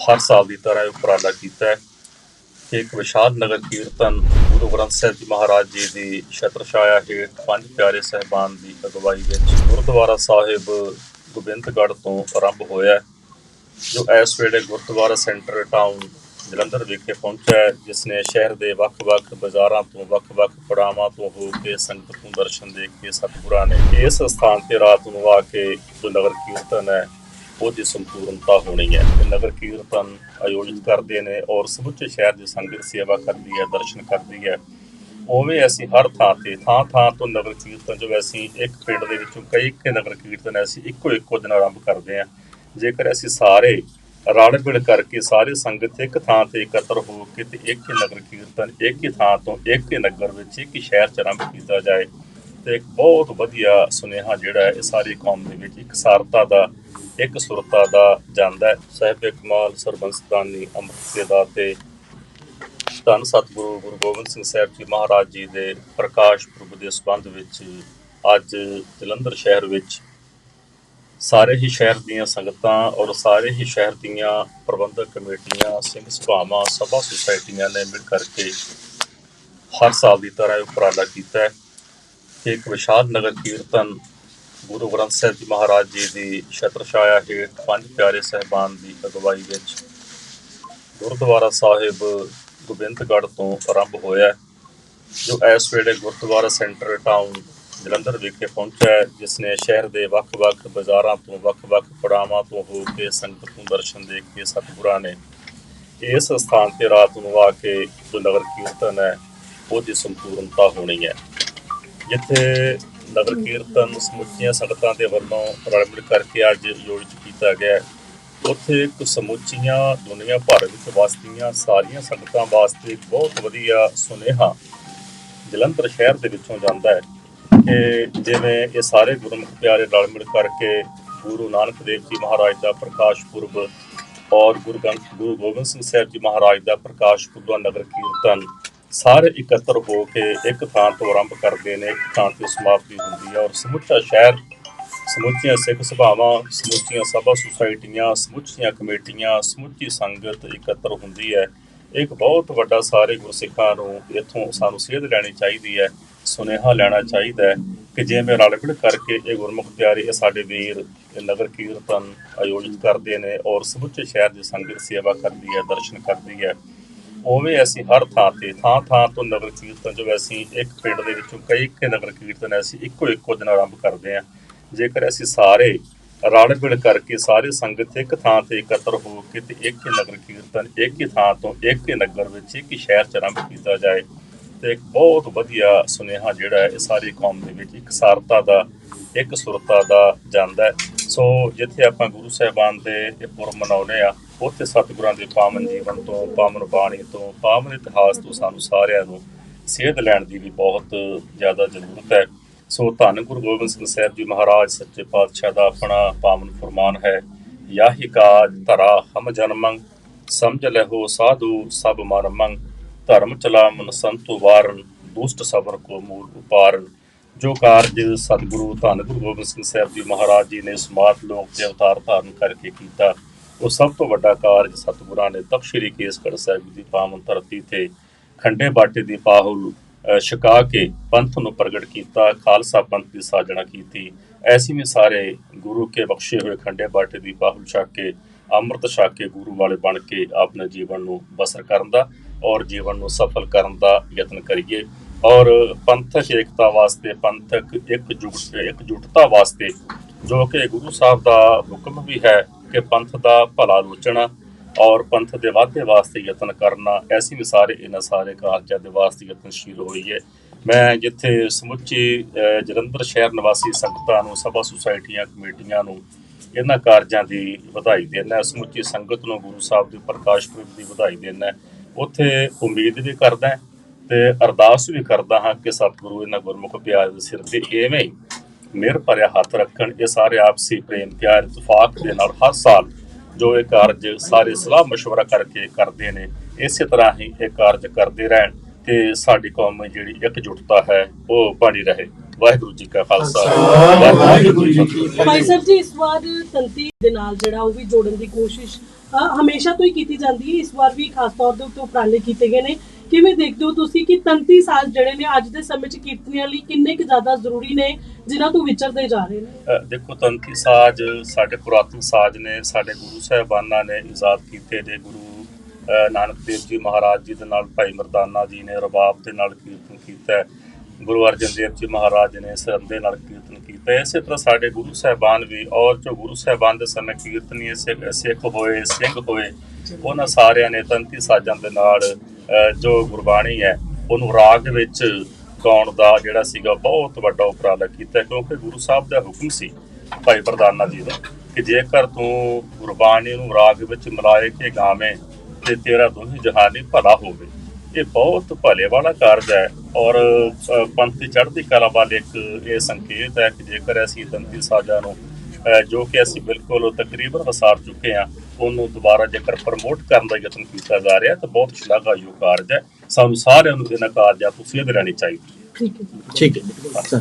ਹਰ ਸਾਲ ਦੀ ਤਰ੍ਹਾਂ ਉਪਰਾਲਾ ਕੀਤਾ ਹੈ ਕਿ ਇੱਕ ਵਿਸ਼ਾਲ ਨਗਰ ਕੀਰਤਨ ਗੁਰੂ ਗ੍ਰੰਥ ਸਾਹਿਬ ਜੀ ਮਹਾਰਾਜ ਜੀ ਦੀ ਛਤਰ ਛਾਇਆ ਹੇਠ ਪੰਜ ਪਿਆਰੇ ਸਹਿਬਾਨ ਦੀ ਅਗਵਾਈ ਵਿੱਚ ਗੁਰਦੁਆਰਾ ਸਾਹਿਬ ਗੋਬਿੰਦਗੜ੍ਹ ਤੋਂ ਆਰੰਭ ਹੋਇਆ ਜੋ ਇਸ ਵੇਲੇ ਗੁਰਦੁਆਰਾ ਸੈਂਟਰ ਟਾਊਨ ਜਲੰਧਰ ਵਿਖੇ ਪਹੁੰਚਿਆ ਜਿਸ ਨੇ ਸ਼ਹਿਰ ਦੇ ਵੱਖ-ਵੱਖ ਬਾਜ਼ਾਰਾਂ ਤੋਂ ਵੱਖ-ਵੱਖ ਪੜਾਵਾਂ ਤੋਂ ਹੋ ਕੇ ਸੰਗਤ ਨੂੰ ਦਰਸ਼ਨ ਦੇ ਕੇ ਸਤਿਗੁਰਾਂ ਨੇ ਇਸ ਸਥਾਨ ਤੇ ਰਾਤ ਨੂੰ ਆ ਕੇ ਜੋ ਨਗਰ ਕੀਰਤਨ ਹੈ। ਉਹਦੀ ਸੰਪੂਰਨਤਾ ਹੋਣੀ ਹੈ। ਤੇ ਨਗਰ ਕੀਰਤਨ ਆਯੋਜਿਤ ਕਰਦੇ ਨੇ ਔਰ ਸਮੁੱਚੇ ਸ਼ਹਿਰ ਦੀ ਸੰਗਤ ਸੇਵਾ ਕਰਦੀ ਹੈ, ਦਰਸ਼ਨ ਕਰਦੀ ਹੈ। ਉਵੇਂ ਅਸੀਂ ਹਰ ਥਾਂ ਤੇ, ਥਾਂ ਥਾਂ ਤੋਂ ਨਗਰ ਕੀਰਤਨ ਜੋ ਅਸੀਂ ਇੱਕ ਪਿੰਡ ਦੇ ਵਿੱਚੋਂ ਕਈ ਕੇ ਨਗਰ ਕੀਰਤਨ ਅਸੀਂ ਇੱਕੋ ਇੱਕੋ ਦਿਨ ਆਰੰਭ ਕਰਦੇ ਹਾਂ। ਜੇਕਰ ਅਸੀਂ ਸਾਰੇ ਰਲ ਮਿਲ ਕਰਕੇ ਸਾਰੇ ਸੰਗਤ ਇੱਕ ਥਾਂ ਤੇ ਇਕੱਤਰ ਹੋ ਕੇ ਤੇ ਇੱਕ ਹੀ ਨਗਰ ਕੀਰਤਨ ਇੱਕ ਹੀ ਥਾਂ ਤੋਂ ਇੱਕ ਹੀ ਨਗਰ ਵਿੱਚ ਇੱਕ ਹੀ ਸ਼ਹਿਰ ਚ ਆਰੰਭ ਕੀਤਾ ਜਾਏ ਤੇ ਇੱਕ ਬਹੁਤ ਵਧੀਆ ਸੁਨੇਹਾ ਜਿਹੜਾ ਹੈ, ਇਹ ਸਾਰੀ ਕੌਮ ਦੇ ਵਿੱਚ ਇੱਕ ਸਾਰਤਾ ਦਾ, ਇੱਕ ਸੁਰਤਾ ਦਾ ਜਾਂਦਾ ਹੈ। ਸਾਹਿਬ ਕਮਾਲ ਸਰਬੰਸਦਾਨੀ ਅੰਮ੍ਰਿਤ ਦੇ ਦਾਤੇ ਧੰਨ ਸਤਿਗੁਰੂ ਗੁਰੂ ਗੋਬਿੰਦ ਸਿੰਘ ਸਾਹਿਬ ਜੀ ਮਹਾਰਾਜ ਜੀ ਦੇ ਪ੍ਰਕਾਸ਼ ਪੁਰਬ ਦੇ ਸੰਬੰਧ ਵਿੱਚ ਅੱਜ ਜਲੰਧਰ ਸ਼ਹਿਰ ਵਿੱਚ ਸਾਰੇ ਹੀ ਸ਼ਹਿਰ ਦੀਆਂ ਸੰਗਤਾਂ ਔਰ ਸਾਰੇ ਹੀ ਸ਼ਹਿਰ ਦੀਆਂ ਪ੍ਰਬੰਧਕ ਕਮੇਟੀਆਂ, ਸਿੰਘ ਸਭਾਵਾਂ, ਸਭਾ ਸੁਸਾਇਟੀਆਂ ਨੇ ਮਿਲ ਕਰਕੇ ਹਰ ਸਾਲ ਦੀ ਤਰ੍ਹਾਂ ਉਪਰਾਲਾ ਕੀਤਾ ਹੈ। ਇੱਕ ਵਿਸ਼ਾਲ ਨਗਰ ਕੀਰਤਨ ਗੁਰੂ ਗ੍ਰੰਥ ਸਾਹਿਬ ਜੀ ਮਹਾਰਾਜ ਜੀ ਦੀ ਛਤਰ ਛਾਇਆ ਹੇਠ ਪੰਜ ਪਿਆਰੇ ਸਹਿਬਾਨ ਦੀ ਅਗਵਾਈ ਵਿੱਚ ਗੁਰਦੁਆਰਾ ਸਾਹਿਬ ਗੋਬਿੰਦਗੜ੍ਹ ਤੋਂ ਆਰੰਭ ਹੋਇਆ ਜੋ ਇਸ ਵੇਲੇ ਗੁਰਦੁਆਰਾ ਸੈਂਟਰ ਟਾਊਨ ਜਲੰਧਰ ਵਿਖੇ ਪਹੁੰਚਿਆ ਹੈ, ਜਿਸ ਨੇ ਸ਼ਹਿਰ ਦੇ ਵੱਖ-ਵੱਖ ਬਾਜ਼ਾਰਾਂ ਤੋਂ ਵੱਖ-ਵੱਖ ਪੜਾਵਾਂ ਤੋਂ ਹੋ ਕੇ ਸੰਗਤ ਨੂੰ ਦਰਸ਼ਨ ਦੇ ਕੇ ਸਤਿਗੁਰਾਂ ਨੇ ਇਸ ਸਥਾਨ ਤੇ ਰਾਤ ਨੂੰ ਆ ਕੇ ਜੋ ਨਗਰ ਕੀਰਤਨ ਹੈ ਉਹਦੀ ਸੰਪੂਰਨਤਾ ਹੋਣੀ ਹੈ। ਜਿੱਥੇ ਨਗਰ ਕੀਰਤਨ ਸਮੁੱਚੀਆਂ ਸੰਗਤਾਂ ਦੇ ਵੱਲੋਂ ਰਲ ਮਿਲ ਕਰਕੇ ਅੱਜ ਆਯੋਜਿਤ ਕੀਤਾ ਗਿਆ ਉੱਥੇ ਇੱਕ ਸਮੁੱਚੀਆਂ ਦੁਨੀਆ ਭਰ ਵਿੱਚ ਵਸਦੀਆਂ ਸਾਰੀਆਂ ਸੰਗਤਾਂ ਵਾਸਤੇ ਬਹੁਤ ਵਧੀਆ ਸੁਨੇਹਾ ਜਲੰਧਰ ਸ਼ਹਿਰ ਦੇ ਵਿੱਚੋਂ ਜਾਂਦਾ ਹੈ ਕਿ ਜਿਵੇਂ ਇਹ ਸਾਰੇ ਗੁਰਮੁਖ ਪਿਆਰੇ ਰਲ ਮਿਲ ਕਰਕੇ ਗੁਰੂ ਨਾਨਕ ਦੇਵ ਜੀ ਮਹਾਰਾਜ ਦਾ ਪ੍ਰਕਾਸ਼ ਪੁਰਬ ਔਰ ਗੁਰੂ ਗ੍ਰੰਥ ਗੁਰੂ ਗੋਬਿੰਦ ਸਿੰਘ ਸਾਹਿਬ ਜੀ ਮਹਾਰਾਜ ਦਾ ਪ੍ਰਕਾਸ਼ ਪੁਰਬ ਦਾ ਨਗਰ ਕੀਰਤਨ ਸਾਰੇ ਇਕੱਤਰ ਹੋ ਕੇ ਇੱਕ ਥਾਂ ਤੋਂ ਆਰੰਭ ਕਰਦੇ ਨੇ, ਇੱਕ ਥਾਂ ਤੇ ਸਮਾਪਤੀ ਹੁੰਦੀ ਹੈ ਔਰ ਸਮੁੱਚਾ ਸ਼ਹਿਰ, ਸਮੁੱਚੀਆਂ ਸਿੱਖ ਸਭਾਵਾਂ, ਸਮੁੱਚੀਆਂ ਸਭਾ ਸੁਸਾਇਟੀਆਂ, ਸਮੁੱਚੀਆਂ ਕਮੇਟੀਆਂ, ਸਮੁੱਚੀ ਸੰਗਤ ਇਕੱਤਰ ਹੁੰਦੀ ਹੈ। ਇੱਕ ਬਹੁਤ ਵੱਡਾ ਸਾਰੇ ਗੁਰਸਿੱਖਾਂ ਨੂੰ ਇੱਥੋਂ ਸਾਨੂੰ ਸੇਧ ਲੈਣੀ ਚਾਹੀਦੀ ਹੈ, ਸੁਨੇਹਾ ਲੈਣਾ ਚਾਹੀਦਾ ਹੈ ਕਿ ਜਿਵੇਂ ਰਲ ਮਿਲ ਕਰਕੇ ਇਹ ਗੁਰਮੁਖ ਪਿਆਰੇ ਇਹ ਸਾਡੇ ਵੀਰ, ਇਹ ਨਗਰ ਕੀਰਤਨ ਆਯੋਜਿਤ ਕਰਦੇ ਨੇ ਔਰ ਸਮੁੱਚੇ ਸ਼ਹਿਰ ਦੀ ਸੰਗਤ ਸੇਵਾ ਕਰਦੀ ਹੈ, ਦਰਸ਼ਨ ਕਰਦੀ ਹੈ। ਉਵੇਂ ਅਸੀਂ ਹਰ ਥਾਂ ਤੇ, ਥਾਂ ਥਾਂ ਤੋਂ ਨਗਰ ਕੀਰਤਨ ਜੋ ਅਸੀਂ ਇੱਕ ਪਿੰਡ ਦੇ ਵਿੱਚੋਂ ਕਈ ਕੇ ਨਗਰ ਕੀਰਤਨ ਅਸੀਂ ਇੱਕੋ ਇੱਕੋ ਦਿਨ ਆਰੰਭ ਕਰਦੇ ਹਾਂ। ਜੇਕਰ ਅਸੀਂ ਸਾਰੇ ਰਲ ਮਿਲ ਕਰਕੇ ਸਾਰੇ ਸੰਗਤ ਇੱਕ ਥਾਂ ਤੇ ਇਕੱਤਰ ਹੋ ਕੇ ਤੇ ਇੱਕ ਹੀ ਨਗਰ ਕੀਰਤਨ, ਇੱਕ ਹੀ ਥਾਂ ਤੋਂ ਇੱਕ ਹੀ ਨਗਰ ਵਿੱਚ, ਇੱਕ ਹੀ ਸ਼ਹਿਰ ਚ ਆਰੰਭ ਕੀਤਾ ਜਾਏ, ਤੇ ਇੱਕ ਬਹੁਤ ਵਧੀਆ ਸੁਨੇਹਾ ਜਿਹੜਾ ਹੈ, ਇਹ ਸਾਰੀ ਕੌਮ ਦੇ ਵਿੱਚ ਇੱਕ ਸਾਰਤਾ ਦਾ, ਇੱਕ ਸੁਰਤਾ ਦਾ ਜਾਂਦਾ ਸੋ ਜਿੱਥੇ ਆਪਾਂ ਗੁਰੂ ਸਾਹਿਬਾਨ ਦੇ ਇਹ ਪੁਰਬ ਮਨਾਉਂਦੇ ਆ ਉੱਥੇ ਸਤਿਗੁਰਾਂ ਦੇ ਪਾਵਨ ਜੀਵਨ ਤੋਂ, ਪਾਵਨ ਬਾਣੀ ਤੋਂ, ਪਾਵਨ ਇਤਿਹਾਸ ਤੋਂ ਸਾਨੂੰ ਸਾਰਿਆਂ ਨੂੰ ਸੇਧ ਲੈਣ ਦੀ ਵੀ ਬਹੁਤ ਜ਼ਿਆਦਾ ਜ਼ਰੂਰਤ ਹੈ। ਸੋ ਧੰਨ ਗੁਰੂ ਗੋਬਿੰਦ ਸਿੰਘ ਸਾਹਿਬ ਜੀ ਮਹਾਰਾਜ, ਸੱਚੇ ਪਾਤਸ਼ਾਹ ਦਾ ਆਪਣਾ ਪਾਵਨ ਫਰਮਾਨ ਹੈ, ਯਾਹੀ ਕਾਜ ਧਰਾ ਹਮ ਜਨਮੰ, ਸਮਝ ਲਹੋ ਸਾਧੂ ਸਭ ਮਰਮੰ, ਧਰਮ ਚਲਾਮਨ ਸੰਤੁ ਵਾਰਨ, ਦੁਸ਼ਟ ਸਬਰ ਕੋ ਮੂਲ ਉਪਾਰਨ। ਜੋ ਕਾਰਜ ਸਤਿਗੁਰੂ ਧੰਨ ਗੁਰੂ ਗੋਬਿੰਦ ਸਿੰਘ ਸਾਹਿਬ ਜੀ ਮਹਾਰਾਜ ਜੀ ਨੇ ਸਮਾਰਟ ਲੋਕ ਤੇ ਅਵਤਾਰ ਧਾਰਨ ਕਰਕੇ ਕੀਤਾ ਉਹ ਸਭ ਤੋਂ ਵੱਡਾ ਕਾਰਜ ਸਤਿਗੁਰਾਂ ਨੇ ਤਪ ਸ੍ਰੀ ਕੇਸਗੜ੍ਹ ਸਾਹਿਬ ਦੀ ਪਾਵਨ ਧਰਤੀ ਤੇ ਖੰਡੇ ਬਾਟੇ ਦੀ ਪਾਹੁਲ ਛਕਾ ਕੇ ਪੰਥ ਨੂੰ ਪ੍ਰਗਟ ਕੀਤਾ, ਖਾਲਸਾ ਪੰਥ ਦੀ ਸਾਜਣਾ ਕੀਤੀ। ਐਸੀ ਵੀ ਸਾਰੇ ਗੁਰੂ ਕੇ ਬਖਸ਼ੇ ਹੋਏ ਖੰਡੇ ਬਾਟੇ ਦੀ ਪਾਹੁਲ ਛਕ ਕੇ, ਅੰਮ੍ਰਿਤ ਛਕ ਕੇ ਗੁਰੂ ਵਾਲੇ ਬਣ ਕੇ ਆਪਣੇ ਜੀਵਨ ਨੂੰ ਬਸਰ ਕਰਨ ਦਾ ਔਰ ਜੀਵਨ ਨੂੰ ਸਫਲ ਕਰਨ ਦਾ ਯਤਨ ਕਰੀਏ। ਔਰ ਪੰਥਕ ਏਕਤਾ ਵਾਸਤੇ, ਪੰਥਕ ਇਕਜੁੱਟ ਇਕਜੁੱਟਤਾ ਵਾਸਤੇ ਜੋ ਕਿ ਗੁਰੂ ਸਾਹਿਬ ਦਾ ਹੁਕਮ ਵੀ ਹੈ ਕਿ ਪੰਥ ਦਾ ਭਲਾ ਲੋਚਣਾ ਔਰ ਪੰਥ ਦੇ ਵਾਧੇ ਵਾਸਤੇ ਯਤਨ ਕਰਨਾ, ਐਸੀ ਵੀ ਸਾਰੇ ਇਹਨਾਂ ਸਾਰੇ ਕਾਰਜਾਂ ਦੇ ਵਾਸਤੇ ਯਤਨਸ਼ੀਲ ਹੋਈ ਹੈ। ਮੈਂ ਜਿੱਥੇ ਸਮੁੱਚੀ ਜਲੰਧਰ ਸ਼ਹਿਰ ਨਿਵਾਸੀ ਸੰਗਤਾਂ ਨੂੰ, ਸਭਾ ਸੁਸਾਇਟੀਆਂ, ਕਮੇਟੀਆਂ ਨੂੰ ਇਹਨਾਂ ਕਾਰਜਾਂ ਦੀ ਵਧਾਈ ਦੇਣਾ ਸਮੁੱਚੀ ਸੰਗਤ ਨੂੰ ਗੁਰੂ ਸਾਹਿਬ ਦੇ ਪ੍ਰਕਾਸ਼ ਪੁਰਬ ਦੀ ਵਧਾਈ ਦੇਣਾ ਉੱਥੇ ਉਮੀਦ ਵੀ ਕਰਦਾ ਹਾਂ ਤੇ ਅਰਦਾਸ ਵੀ ਕਰਦਾ ਹਾਂ ਕਿ ਸਤਿਗੁਰੂ ਇਹਨਾਂ ਗੁਰਮੁਖ ਪਿਆਰ ਦੇ ਸਿਰ ਤੇ ਐਵੇਂ ਹੀ ਮਿਹਰ ਭਰਿਆ ਹੱਥ ਰੱਖਣ ਇਹ ਸਾਰੇ ਆਪਸੀ ਪ੍ਰੇਮ ਪਿਆਰ ਇਤਫਾਕ ਦੇ ਨਾਲ ਹਰ ਸਾਲ ਜੋ ਇਹ ਕਾਰਜ ਸਾਰੇ ਸਲਾਹ مشورہ ਕਰਕੇ ਕਰਦੇ ਨੇ ਇਸੇ ਤਰ੍ਹਾਂ ਹੀ ਇਹ ਕਾਰਜ ਕਰਦੇ ਰਹਿਣ ਤੇ ਸਾਡੀ ਕੌਮ ਜਿਹੜੀ ਇਕਜੁੱਟਤਾ ਹੈ ਉਹ ਬਣੀ ਰਹੇ ਵਾਹਿਗੁਰੂ ਜੀ ਕਾ ਖਾਲਸਾ ਵਾਹਿਗੁਰੂ ਜੀ ਕੀ ਫਤਿਹ ਭਾਈ ਸਾਹਿਬ ਜੀ ਇਸ ਵਾਰ ਤੰਤੀ ਦੇ ਨਾਲ ਜਿਹੜਾ ਉਹ ਵੀ ਜੋੜਨ ਦੀ ਕੋਸ਼ਿਸ਼ ਅ, ਹਮੇਸ਼ਾ ਤੋਂ ਹੀ ਕੀਤੀ ਜਾਂਦੀ ਹੈ ਇਸ ਵਾਰ ਵੀ ਖਾਸ ਤੌਰ ਦੇ ਉੱਤੇ ਉਪਰਾਲੇ ਕੀਤੇ ਗਏ ਨੇ ਕਿਵੇਂ ਦੇਖਦੇ ਹੋ ਤੁਸੀਂ ਕਿ ਤੰਤੀ ਸਾਜ਼ ਜਿਹੜੇ ਨੇ ਅੱਜ ਦੇ ਸਮੇਂ 'ਚ ਕੀਰਤਨੀਆਂ ਲਈ ਕਿੰਨੇ ਕੁ ਜ਼ਿਆਦਾ ਜ਼ਰੂਰੀ ਨੇ, ਜਿਨ੍ਹਾਂ ਤੋਂ ਵਿਚਰਦੇ ਜਾ ਰਹੇ ਨੇ? ਦੇਖੋ, ਤੰਤੀ ਸਾਜ਼ ਸਾਡੇ ਪੁਰਾਤਨ ਸਾਜ਼ ਨੇ, ਸਾਡੇ ਗੁਰੂ ਸਾਹਿਬਾਨਾਂ ਨੇ ਇਜਾਦ ਕੀਤੇ ਨੇ। ਗੁਰੂ ਨਾਨਕ ਦੇਵ ਜੀ ਮਹਾਰਾਜ ਜੀ ਦੇ ਨਾਲ ਭਾਈ ਮਰਦਾਨਾ ਜੀ ਨੇ ਰਬਾਬ ਦੇ ਨਾਲ ਕੀਰਤਨ ਕੀਤਾ ਗੁਰੂ ਅਰਜਨ ਦੇਵ ਜੀ ਮਹਾਰਾਜ ਨੇ ਸਰੰਦੇ ਨਾਲ ਕੀਰਤਨ ਕੀਤਾ। ਇਸੇ ਤਰ੍ਹਾਂ ਸਾਡੇ ਗੁਰੂ ਸਾਹਿਬਾਨ ਵੀ, ਔਰ ਜੋ ਗੁਰੂ ਸਾਹਿਬਾਨ ਦੇ ਸਮੇਂ ਕੀਰਤਨੀਏ ਸਿੱਖ ਸਿੱਖ ਹੋਏ, ਸਿੰਘ ਹੋਏ, ਉਹਨਾਂ ਸਾਰਿਆਂ ਨੇ ਤੰਤੀ ਸਾਜ਼ਾਂ ਦੇ ਨਾਲ ਜੋ ਗੁਰਬਾਣੀ ਹੈ, ਉਹਨੂੰ ਰਾਗ ਵਿੱਚ ਗਾਉਣ ਦਾ ਜਿਹੜਾ ਸੀਗਾ ਬਹੁਤ ਵੱਡਾ ਉਪਰਾਲਾ ਕੀਤਾ ਕਿਉਂਕਿ ਗੁਰੂ ਸਾਹਿਬ ਦਾ ਹੁਕਮ ਸੀ ਭਾਈ ਪ੍ਰਧਾਨਾ ਜੀ ਦਾ ਕਿ ਜੇਕਰ ਤੂੰ ਗੁਰਬਾਣੀ ਨੂੰ ਰਾਗ ਵਿੱਚ ਮਿਲਾਏ ਕੇ ਗਾਵੇਂ ਤੇ ਤੇਰਾ ਦੋਹੀ ਜਹਾਨੀ ਭਲਾ ਹੋਵੇ। ਇਹ ਬਹੁਤ ਭਲੇ ਵਾਲਾ ਕਾਰਜ ਹੈ ਔਰ ਪੰਥ ਦੀ ਚੜ੍ਹਦੀ ਕਲਾ ਵੱਲ ਇੱਕ ਇਹ ਸੰਕੇਤ ਹੈ ਕਿ ਜੇਕਰ ਅਸੀਂ ਤੰਤੀ ਸਾਜ਼ਾਂ ਨੂੰ ਜੋ ਕਿ ਅਸੀਂ ਬਿਲਕੁਲ ਤਕਰੀਬਨ ਵਸਾਰ ਚੁੱਕੇ ਹਾਂ ਉਹਨੂੰ ਦੁਬਾਰਾ ਜੇਕਰ ਪ੍ਰਮੋਟ ਕਰਨ ਦਾ ਯਤਨ ਕੀਤਾ ਜਾ ਰਿਹਾ ਤਾਂ ਬਹੁਤ ਸ਼ਲਾਘਾਯੋਗ ਕਾਰਜ ਹੈ। ਸਾਨੂੰ ਸਾਰਿਆਂ ਨੂੰ ਇਹਨਾਂ ਕਾਰਜਾਂ ਤੋਂ ਸੇਧ ਲੈਣੀ ਚਾਹੀਦੀ ਹੈ। ਠੀਕ ਹੈ ਠੀਕ ਹੈ